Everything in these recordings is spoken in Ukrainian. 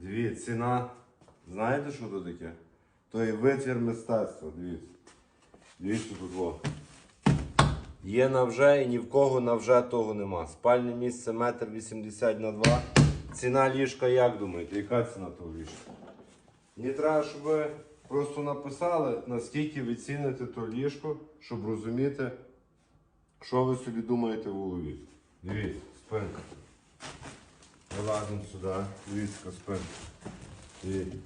Дивіться, ціна. Знаєте, що це таке? То є витвір мистецтва, дивіться. Дивіться тут во. Є на вже і ні в кого на вже того нема. Спальне місце метр вісімдесят на два. Ціна ліжка, як думаєте? Яка ціна того ліжка? Мені треба, щоб ви просто написали, наскільки ви ціните то ліжко, щоб розуміти, що ви собі думаєте в голові. Дивіться, спинка. Вилазимо сюди, яка спинка. Дивіться.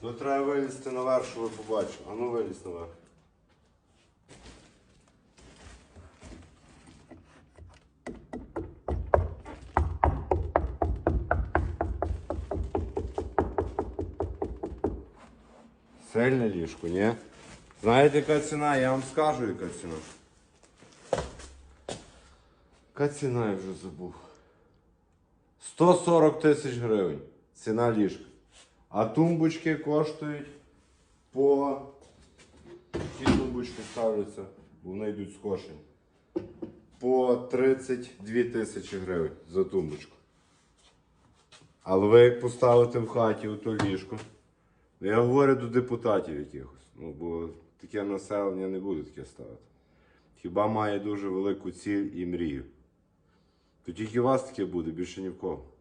Тут треба вилізти наверх, щоб ви побачили. А ну вилізь наверх. Сильне ліжко, ні? Знаєте, яка ціна? Я вам скажу, яка ціна. Яка ціна, я вже забув. 140 тисяч гривень. Ціна ліжка. А тумбочки коштують по. Ті тумбочки ставляться, бо вони йдуть скошені. По 32 тисячі гривень за тумбочку. Але ви як поставите в хаті ото ліжко. Ну, Я говорю до депутатів якихось. Ну, бо таке населення не буде таке ставити. Хіба має дуже велику ціль і мрію. То тільки у вас таке буде, більше ні в кого.